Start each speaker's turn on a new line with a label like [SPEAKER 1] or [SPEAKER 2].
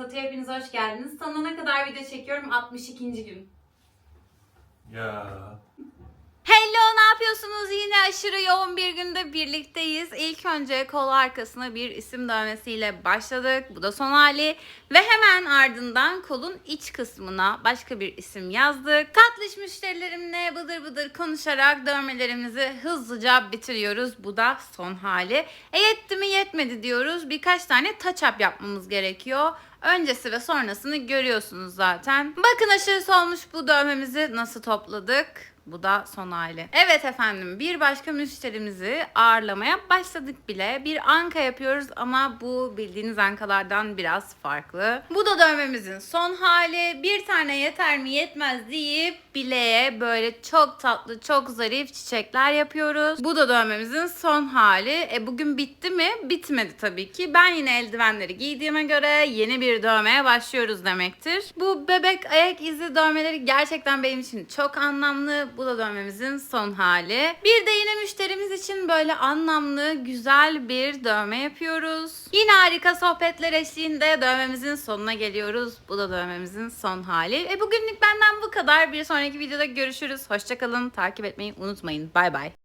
[SPEAKER 1] Satıya hepiniz hoş geldiniz. Sana ne kadar video çekiyorum? 62. gün.
[SPEAKER 2] Ya.
[SPEAKER 1] Hello ne yapıyorsunuz? Yine aşırı yoğun bir günde birlikteyiz. İlk önce kol arkasına bir isim dövmesiyle başladık. Bu da son hali. Ve hemen ardından kolun iç kısmına başka bir isim yazdık. Tatlış müşterilerimle bıdır bıdır konuşarak dövmelerimizi hızlıca bitiriyoruz. Bu da son hali. E yetti mi yetmedi diyoruz. Birkaç tane touch up yapmamız gerekiyor. Öncesi ve sonrasını görüyorsunuz zaten. Bakın aşırısı olmuş bu dövmemizi nasıl topladık. Bu da son hali. Evet efendim bir başka müşterimizi ağırlamaya başladık bile. Bir anka yapıyoruz ama bu bildiğiniz ankalardan biraz farklı. Bu da dövmemizin son hali. Bir tane yeter mi yetmez deyip bileğe böyle çok tatlı çok zarif çiçekler yapıyoruz. Bu da dövmemizin son hali. E bugün bitti mi? Bitmedi tabii ki. Ben yine eldivenleri giydiğime göre yeni bir dövmeye başlıyoruz demektir. Bu bebek ayak izi dövmeleri gerçekten benim için çok anlamlı. Bu da dövmemizin son hali. Bir de yine müşterimiz için böyle anlamlı, güzel bir dövme yapıyoruz. Yine harika sohbetler eşliğinde dövmemizin sonuna geliyoruz. Bu da dövmemizin son hali. E bugünlük benden bu kadar. Bir sonraki videoda görüşürüz. Hoşçakalın. Takip etmeyi unutmayın. Bay bay.